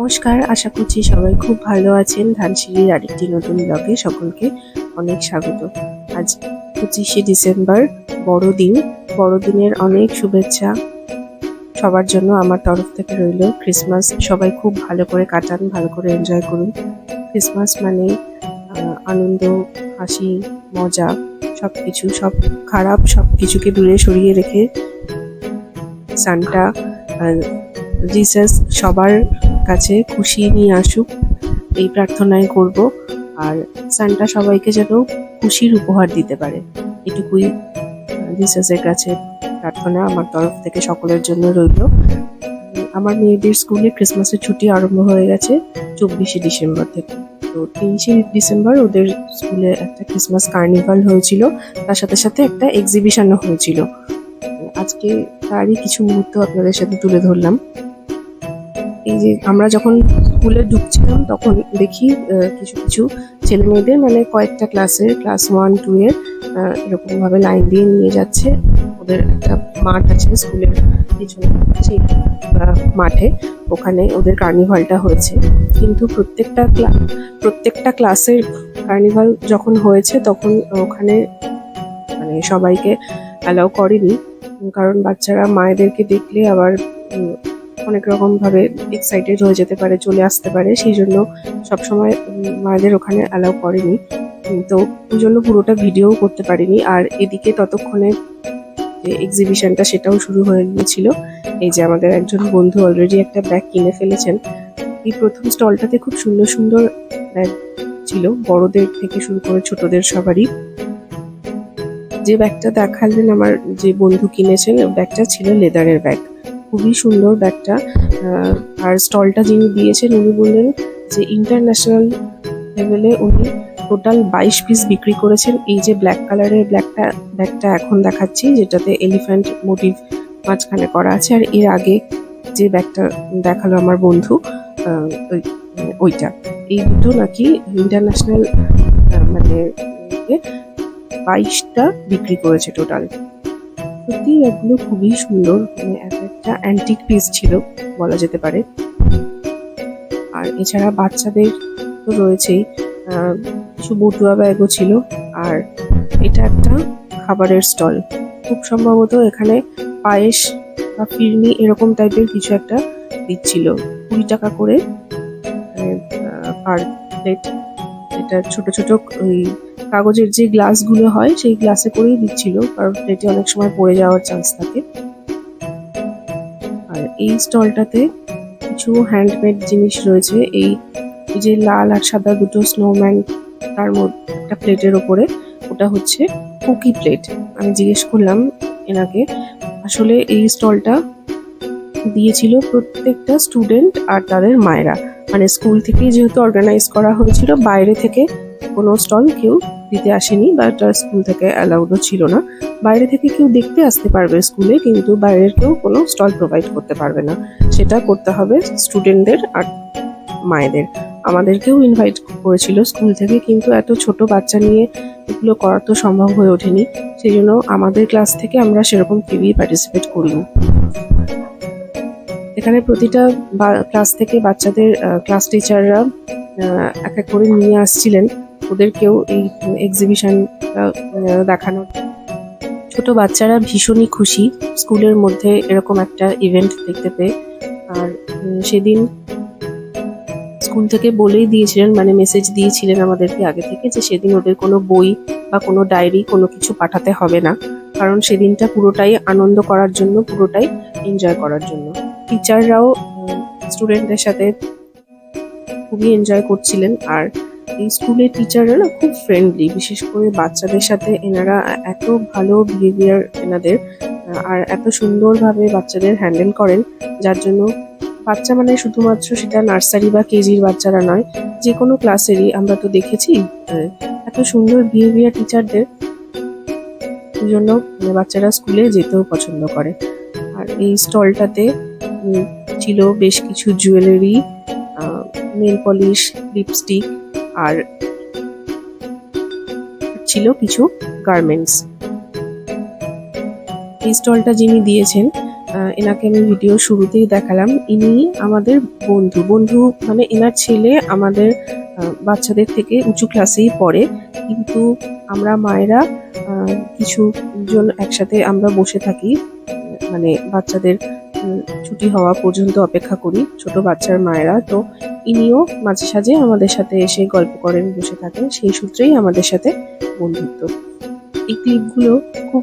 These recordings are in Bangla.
নমস্কার, আশা করছি সবাই খুব ভালো আছেন। ধানসিঁড়ির আরেকটি নতুন ব্লগে সকলকে অনেক স্বাগত। আজ পঁচিশে ডিসেম্বর, বড়দিন। বড়দিনের অনেক শুভেচ্ছা সবার জন্য আমার তরফ থেকে রইল ক্রিসমাস। সবাই খুব ভালো করে কাটান, ভালো করে এনজয় করুন। ক্রিসমাস মানে আনন্দ, হাসি, মজা সব কিছু সব খারাপ সব কিছুকে দূরে সরিয়ে রেখে, সান্টা জিসাস সবার কাছে খুশি নিয়ে আসুক, এই প্রার্থনাই করব। আর সান্টা সবাইকে যেন খুশির উপহার দিতে পারে। এটুকুই জিসাসের কাছে প্রার্থনা আমার তরফ থেকে সকলের জন্য রইল। আমার মেয়েদের স্কুলে ক্রিসমাসের ছুটি আরম্ভ হয়ে গেছে চব্বিশে ডিসেম্বর থেকে। তো তেইশে ডিসেম্বর ওদের স্কুলে একটা ক্রিসমাস কার্নিভাল হয়েছিল, তার সাথে সাথে একটা এক্সিবিশনও হয়েছিল। আজকে তারই কিছু মুহূর্ত আপনাদের সাথে তুলে ধরলাম। এই যে আমরা যখন স্কুলে ঢুকছিলাম তখন দেখি কিছু কিছু ছেলে মেয়েদের মানে কয়েকটা ক্লাসের ক্লাস ওয়ান টু এর আহ, এরকম ভাবে লাইন দিয়ে নিয়ে যাচ্ছে। ওদের একটা মাঠ আছে স্কুলের পিছনে সেই মাঠে। ওখানে ওদের কার্নিভালটা হয়েছে। কিন্তু প্রত্যেকটা প্রত্যেকটা ক্লাসের কার্নিভাল যখন হয়েছে তখন ওখানে মানে সবাইকে অ্যালাউ করেনি। কারণ বাচ্চারা মায়েদেরকে দেখলে আবার অনেক রকম ভাবে এক্সাইটেড হয়ে যেতে পারে, চলে আসতে পারে। সেই জন্য সবসময় মায়েদের ওখানে অ্যালাউ করেনি। তো ওই জন্য পুরোটা ভিডিও করতে পারিনি। আর এদিকে ততক্ষণে যে এক্সিবিশনটা সেটাও শুরু হয়ে গিয়েছিল। এই যে আমাদের একজন বন্ধু অলরেডি একটা ব্যাগ কিনে ফেলেছেন। এই প্রথম স্টলটাতে খুব সুন্দর সুন্দর ব্যাগ ছিল। বড়দের থেকে শুরু করে ছোটদের সবারই। যে ব্যাগটা দেখালেন আমার যে বন্ধু কিনেছেন ব্যাগটা ছিল লেদারের ব্যাগ খুবই সুন্দর ব্যাগটা। আর স্টলটা যিনি দিয়েছেন, উনি বললেন যে ইন্টারন্যাশনাল লেভেলে উনি টোটাল বাইশ পিস বিক্রি করেছেন। এই যে ব্ল্যাক কালারের ব্ল্যাকটা ব্যাগটা এখন দেখাচ্ছি, যেটাতে এলিফ্যান্ট মোটিভ মাঝখানে করা আছে। আর এর আগে যে ব্যাগটা দেখাল আমার বন্ধু ওইটা। এই দুটো নাকি ইন্টারন্যাশনাল মানে বাইশটা বিক্রি করেছে টোটাল সত্যি এগুলো খুবই সুন্দর। মানে এক একটা অ্যান্টিক পিস ছিল, বলা যেতে পারে। আর এছাড়া বাচ্চাদের তো রয়েছেই। কিছু বটুয়া ব্যাগও ছিল। আর এটা একটা খাবারের স্টল খুব সম্ভবত এখানে পায়েস বা ফিরনি এরকম টাইপের কিছু একটা দিচ্ছিল। কুড়ি টাকা করে পার প্লেট এটা ছোট ছোট ওই কাগজের যে গ্লাসগুলো হয়, সেই গ্লাসে করেই দিচ্ছিল, কারণ প্লেটে অনেক সময় পড়ে যাওয়ার চান্স থাকে। আর এই স্টলটাতে কিছু হ্যান্ডমেড জিনিস রয়েছে, এই যে লাল আর সাদা দুটো স্নোম্যান তার মধ্যে একটা প্লেটের ওপরে, ওটা হচ্ছে কুকি প্লেট আমি জিজ্ঞেস করলাম এনাকে, আসলে এই স্টলটা দিয়েছিল প্রত্যেকটা স্টুডেন্ট আর তাদের মায়েরা। মানে স্কুল থেকে যেহেতু অর্গানাইজ করা হয়েছিল, বাইরে থেকে কোনো স্টল কেউ দিতে আসেনি বা এটা স্কুল থেকে অ্যালাউডও ছিল না। বাইরে থেকে কেউ দেখতে আসতে পারবে স্কুলে কিন্তু বাইরের কেউ কোনো স্টল প্রোভাইড করতে পারবে না। সেটা করতে হবে স্টুডেন্টদের আর মায়েদের। আমাদেরকেও ইনভাইট করেছিল স্কুল থেকে, কিন্তু এত ছোট বাচ্চা নিয়ে এগুলো করা তো সম্ভব হয়ে ওঠেনি। সেই জন্য আমাদের ক্লাস থেকে আমরা সেরকম কেউই পার্টিসিপেট করিনি। এখানে প্রতিটা ক্লাস থেকে বাচ্চাদের ক্লাস টিচাররা এক এক করে নিয়ে আসছিলেন। ওদেরকেও এই এক্সিবিশন দেখানোর ছোট বাচ্চারা ভীষণই খুশি। স্কুলের মধ্যে এরকম একটা ইভেন্ট দেখতে পেয়ে। আর সেদিন স্কুল থেকে বলেই দিয়েছিলেন মানে মেসেজ দিয়েছিলেন আমাদেরকে আগে থেকে যে সেদিন ওদের কোনো বই বা কোনো ডায়েরি কোনো কিছু পাঠাতে হবে না। কারণ সেদিনটা পুরোটাই আনন্দ করার জন্য, পুরোটাই এনজয় করার জন্য। টিচাররাও স্টুডেন্টদের সাথে খুবই এনজয় করছিলেন। আর এই স্কুলের টিচাররা খুব ফ্রেন্ডলি বিশেষ করে বাচ্চাদের সাথে এনারা এত ভালো বিহেভিয়ার এনাদের আর এত সুন্দরভাবে বাচ্চাদের হ্যান্ডেল করেন, যার জন্য বাচ্চা মানে শুধুমাত্র সেটা নার্সারি বা কেজির বাচ্চারা নয় যে কোনো ক্লাসেরই আমরা তো দেখেছি এত সুন্দর বিহেভিয়ার টিচারদের জন্য মানে বাচ্চারা স্কুলে যেতেও পছন্দ করে। আর এই স্টলটাতে ছিল বেশ কিছু জুয়েলারি নেল পলিশ লিপস্টিক আর ছিল কিছু গার্মেন্টস এই স্টলটা যিনি দিয়েছেন এনাকে আমি ভিডিও শুরুতেই দেখালাম। ইনি আমাদের বন্ধু। বন্ধু মানে এনার ছেলে আমাদের বাচ্চাদের থেকে উঁচু ক্লাসেই পড়ে। কিন্তু আমরা মায়েরা কিছু জন একসাথে আমরা বসে থাকি মানে বাচ্চাদের ছুটি হওয়া পর্যন্ত অপেক্ষা করি ছোট বাচ্চার মায়েরা। তো ইনিও মাঝে সাঝে আমাদের সাথে এসে গল্প করেন, বসে থাকেন। সেই সূত্রেই আমাদের সাথে বন্ধুত্ব। এই ক্লিপগুলো খুব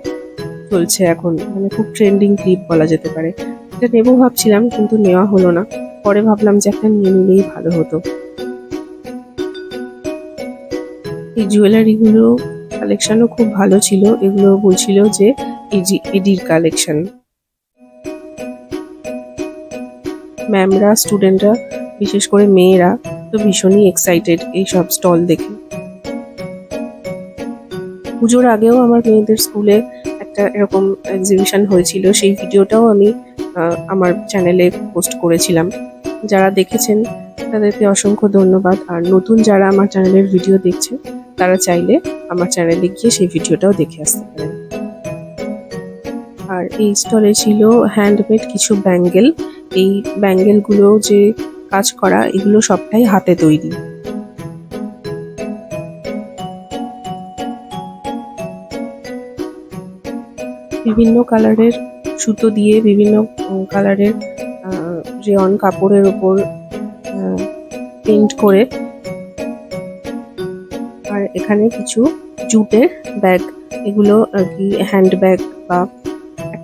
চলছে এখন মানে খুব ট্রেন্ডিং ক্লিপ বলা যেতে পারে। এটা নেব ভাবছিলাম, কিন্তু নেওয়া হলো না। পরে ভাবলাম যে একটা নিয়ে নিলেই ভালো হতো। এই জুয়েলারিগুলো কালেকশনও খুব ভালো ছিল। এগুলো বলছিল যে এজি এডির কালেকশন ম্যামরা স্টুডেন্টরা বিশেষ করে মেয়েরা তো ভীষণই এক্সাইটেড এই সব স্টল দেখে। পুজোর আগেও আমার মেয়েদের স্কুলে একটা এরকম এক্সিবিশন হয়েছিল, সেই ভিডিওটাও আমি আমার চ্যানেলে পোস্ট করেছিলাম। যারা দেখেছেন, তাদেরকে অসংখ্য ধন্যবাদ। আর নতুন যারা আমার চ্যানেলের ভিডিও দেখছে, তারা চাইলে আমার চ্যানেলে গিয়ে সেই ভিডিওটাও দেখে আসতে পারেন। আর এই স্টলে ছিল হ্যান্ডমেড কিছু ব্যাঙ্গেল এই ব্যাঙ্গেলগুলো যে কাজ করা, এগুলো সবটাই হাতে তৈরি। বিভিন্ন কালারের সুতো দিয়ে বিভিন্ন কালারের রেয়ন কাপড়ের ওপর পেন্ট করে। আর এখানে কিছু জুটের ব্যাগ এগুলো আর কি হ্যান্ড ব্যাগ বা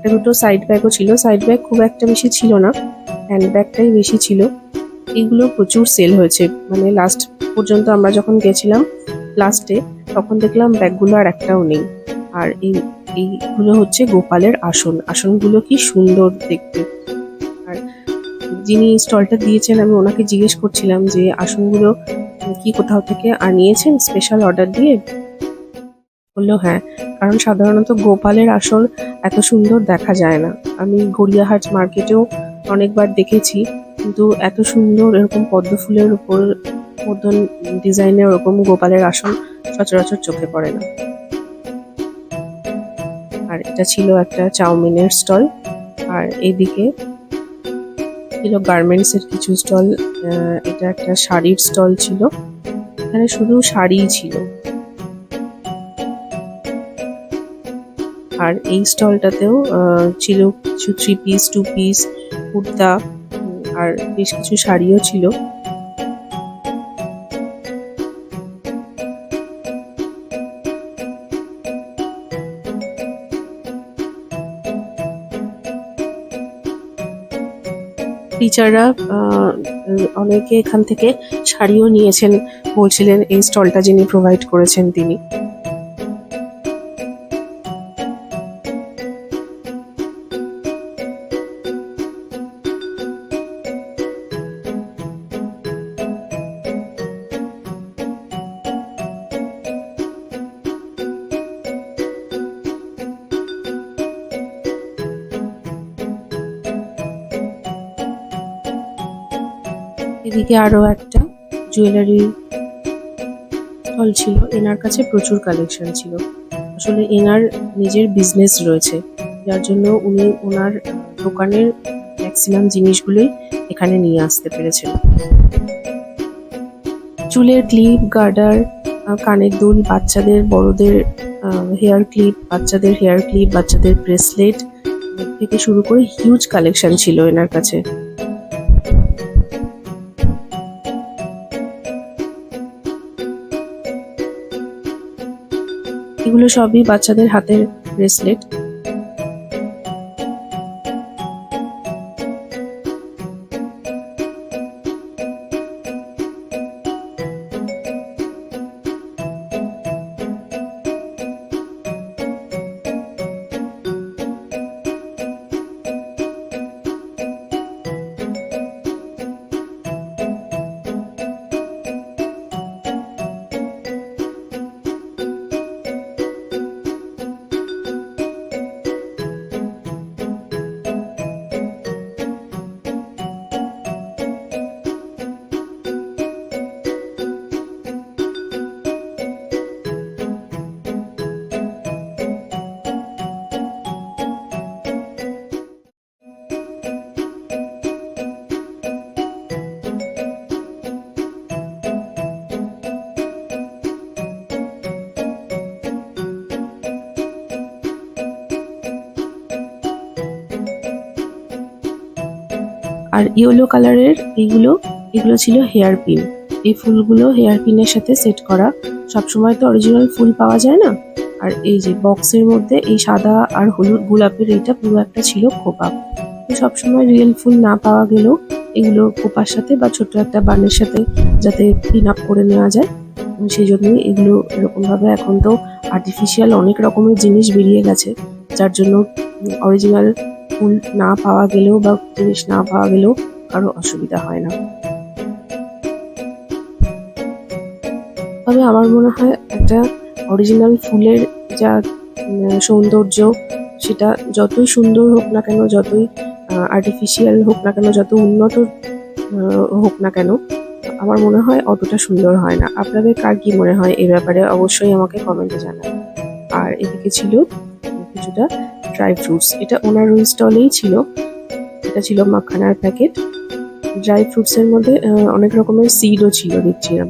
একটা দুটো সাইড ব্যাগও ছিল। সাইড ব্যাগ খুব একটা বেশি ছিল না। হ্যান্ড ব্যাগটাই বেশি ছিল। এইগুলো প্রচুর সেল হয়েছে। মানে লাস্ট পর্যন্ত আমরা যখন গেছিলাম লাস্টে তখন দেখলাম ব্যাগগুলো আর একটাও নেই। আর এই, এইগুলো হচ্ছে গোপালের আসন। আসনগুলো কি সুন্দর দেখতে। আর যিনি স্টলটা দিয়েছেন, আমি ওনাকে জিজ্ঞেস করছিলাম যে, আসনগুলো কি কোথাও থেকে আনিয়েছেন? স্পেশাল অর্ডার দিয়ে? বলল হ্যাঁ। কারণ সাধারণত গোপালের আসল এত সুন্দর দেখা যায় না। আমি গড়িয়াহাট মার্কেটেও অনেকবার দেখেছি, কিন্তু এত সুন্দর এরকম পদ্ম ফুলের উপর মতন ডিজাইনের ওরকম গোপালের আসন সচরাচর চোখে পড়ে না। আর এটা ছিল একটা চাউমিনের স্টল, আর এইদিকে ছিল গার্মেন্টস এর কিছু স্টল এটা একটা শাড়ির স্টল ছিল। এখানে শুধু শাড়িই ছিল। আর এই স্টলটাতেও ছিল কিছু three piece two piece kurta আর বেশ কিছু শাড়িও ছিল। টিচাররা অনেকে এখান থেকে শাড়িও নিয়েছেন, বলছিলেন এই স্টলটা যিনি প্রোভাইড করেছেন তিনি। এদিকে আরও একটা জুয়েলারি স্টল ছিল। এনার কাছে প্রচুর কালেকশন ছিল। আসলে এনার নিজের বিজনেস রয়েছে। যার জন্য উনি ওনার দোকানের ম্যাক্সিমাম জিনিসগুলোই এখানে নিয়ে আসতে পেরেছেন। চুলের ক্লিপ গার্ডার কানের দুল, বাচ্চাদের, বড়দের হেয়ার ক্লিপ বাচ্চাদের হেয়ার ক্লিপ বাচ্চাদের ব্রেসলেট থেকে শুরু করে হিউজ কালেকশন ছিল এনার কাছে। এগুলো সবই বাচ্চাদের হাতের ব্রেসলেট আর ইয়েলো কালারের এইগুলো এগুলো ছিল হেয়ার পিন এই ফুলগুলো হেয়ার পিনের সাথে সেট করা। সবসময় তো অরিজিনাল ফুল পাওয়া যায় না? আর এই যে বক্সের মধ্যে এই সাদা আর হলুদ গোলাপের এইটা পুরো একটা ছিল খোপা। তো সবসময় রিয়েল ফুল না পাওয়া গেলেও এগুলো খোপার সাথে বা ছোট্ট একটা বানের সাথে যাতে পিন আপ করে নেওয়া যায় সেই জন্যই এগুলো এরকমভাবে এখন তো আর্টিফিশিয়াল অনেক রকমের জিনিস বেরিয়ে গেছে, যার জন্য অরিজিনাল ফুল না পাওয়া গেলেও বা জিনিস না পাওয়া গেলেও কারও অসুবিধা হয় না। তবে আমার মনে হয় একটা অরিজিনাল ফুলের যা সৌন্দর্য, সেটা যতই সুন্দর হোক না কেন, যতই আর্টিফিশিয়াল হোক না কেন, যত উন্নত হোক না কেন, আমার মনে হয় অতটা সুন্দর হয় না। আপনাদের কার কি মনে হয় এ ব্যাপারে? অবশ্যই আমাকে কমেন্টে জানান। আর এদিকে ছিল কিছুটা ড্রাই ফ্রুটস এটা ওনার ওই স্টলেই ছিল। এটা ছিল মাখানার প্যাকেট ড্রাই ফ্রুটসের মধ্যে অনেক রকমের সিডও ছিল, দেখছিলাম।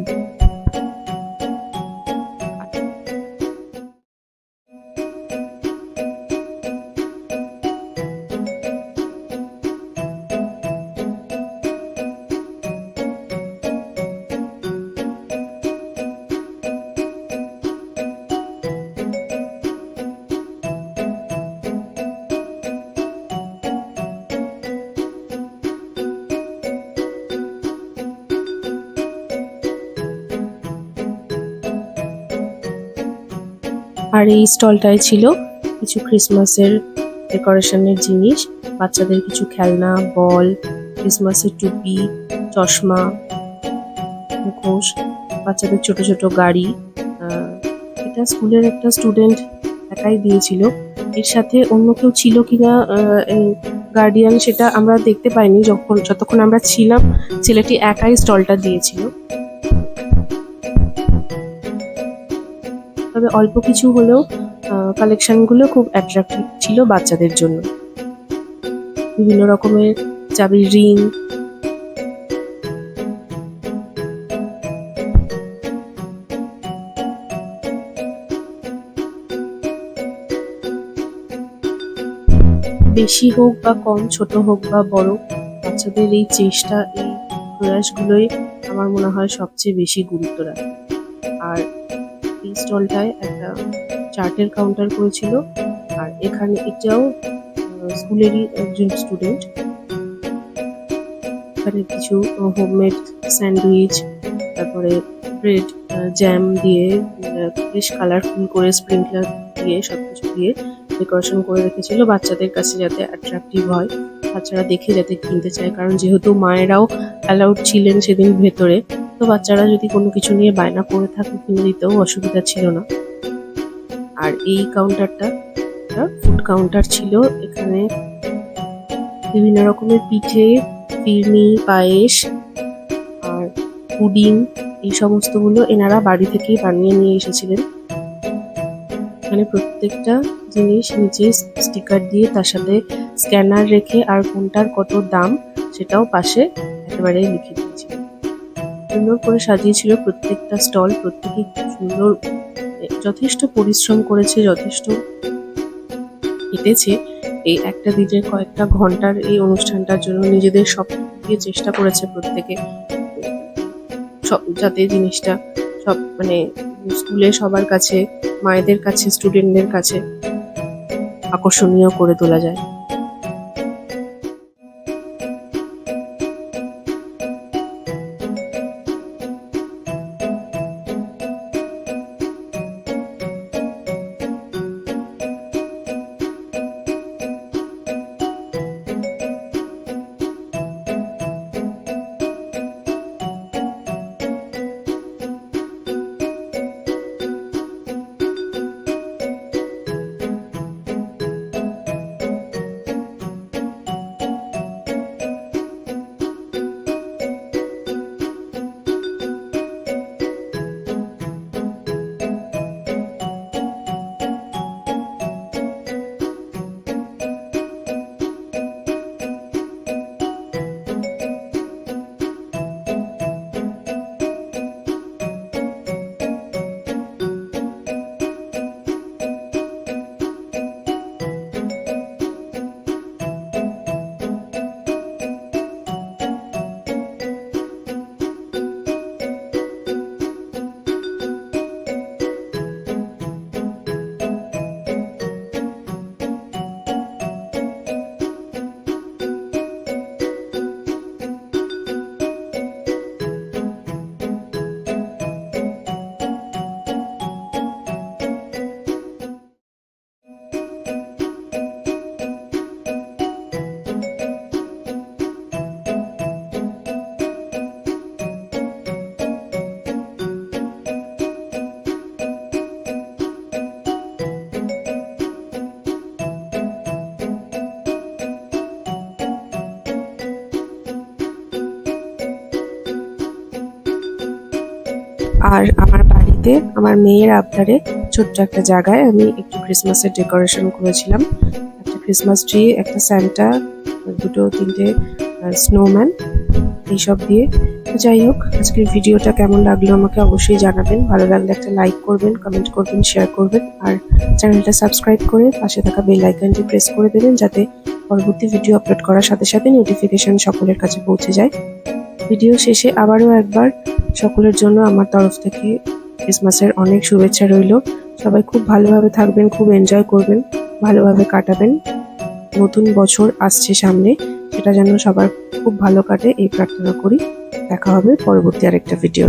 আর এই স্টলটায় ছিল কিছু ক্রিসমাসের ডেকোরেশনের জিনিস, বাচ্চাদের কিছু খেলনা, বল ক্রিসমাসের টুপি, চশমা, মুখোশ, বাচ্চাদের ছোট ছোট গাড়ি এটা স্কুলের একটা স্টুডেন্ট একাই দিয়েছিল। এর সাথে অন্য কেউ ছিল কিনা গার্ডিয়ান সেটা আমরা দেখতে পাইনি। যখন, যতক্ষণ আমরা ছিলাম, ছেলেটি একাই স্টলটা দিয়েছিল। তবে অল্প কিছু হলেও কালেকশনগুলো খুব অ্যাট্রাক্টিভ ছিল বাচ্চাদের জন্য। বিভিন্ন রকমের চাবির রিং। বেশি হোক বা কম, ছোট হোক বা বড়, বাচ্চাদের এই চেষ্টা, এই প্রয়াসগুলোই আমার মনে হয় সবচেয়ে বেশি গুরুত্ব রাখে। আর এই স্টলটায় একটা চার্টের কাউন্টার করেছিল। আর এখানে এটাও স্কুলেরই একজন স্টুডেন্ট এখানে কিছু হোমমেড স্যান্ডউইচ তারপরে ব্রেড জ্যাম দিয়ে বেশ কালারফুল করে স্প্রিংকলার দিয়ে সব কিছু দিয়ে ডেকোরেশন করে রেখেছিল বাচ্চাদের কাছে যাতে অ্যাট্রাকটিভ হয়। বাচ্চারা দেখে যাতে কিনতে চায়, কারণ যেহেতু মায়েরাও অ্যালাউড ছিলেন সেদিন ভেতরে। বাচ্চারা যদি কোনো কিছু নিয়ে বায়না করে থাকে কিনে দিতেও অসুবিধা ছিল না। আর এই কাউন্টারটা ফুড কাউন্টার ছিল। এখানে বিভিন্ন রকমের পিঠে ফিরনি পায়েস আর পুডিং, এই সমস্তগুলো এনারা বাড়ি থেকেই বানিয়ে নিয়ে এসেছিলেন। এখানে প্রত্যেকটা জিনিস নিচে স্টিকার দিয়ে তার সাথে স্ক্যানার রেখে আর কোনটার কত দাম, সেটাও পাশে একেবারে লিখে দিয়েছিল সুন্দর করে সাজিয়েছিল প্রত্যেকটা স্টল, প্রত্যেকে খুব সুন্দর যথেষ্ট পরিশ্রম করেছে, যথেষ্ট কেটেছে। এই একটা দিনের কয়েকটা ঘণ্টার এই অনুষ্ঠানটার জন্য নিজেদের সব দিয়ে চেষ্টা করেছে প্রত্যেকে। সব, যাতে জিনিসটা সব মানে স্কুলে সবার কাছে, মায়েদের কাছে, স্টুডেন্টদের কাছে আকর্ষণীয় করে তোলা যায়। আর আমার বাড়িতে আমার মেয়ের আবদারে ছোট্ট একটা জায়গায় আমি একটু ক্রিসমাসের ডেকোরেশন করেছিলাম। একটা ক্রিসমাস ট্রি একটা স্যান্টা দুটো, তিনটে স্নোম্যান এইসব দিয়ে। যাই হোক, আজকের ভিডিওটা কেমন লাগল আমাকে অবশ্যই জানাবেন। ভালো লাগলে একটা লাইক করবেন কমেন্ট করবেন শেয়ার করবেন। আর চ্যানেলটা সাবস্ক্রাইব করে পাশে থাকা বেল আইকনটি প্রেস করে দেবেন, যাতে পরবর্তী ভিডিও আপলোড করার সাথে সাথে নোটিফিকেশন সকলের কাছে পৌঁছে যায়। ভিডিও শেষে আবারও একবার সকলের জন্য আমার তরফ থেকে ক্রিসমাসের অনেক শুভেচ্ছা রইল। সবাই খুব ভালোভাবে থাকবেন, খুব এনজয় করবেন, ভালোভাবে কাটাবেন। নতুন বছর আসছে সামনে, সেটা যেন সবার খুব ভালো কাটে, এই প্রার্থনা করি। দেখা হবে পরবর্তী আরেকটা ভিডিও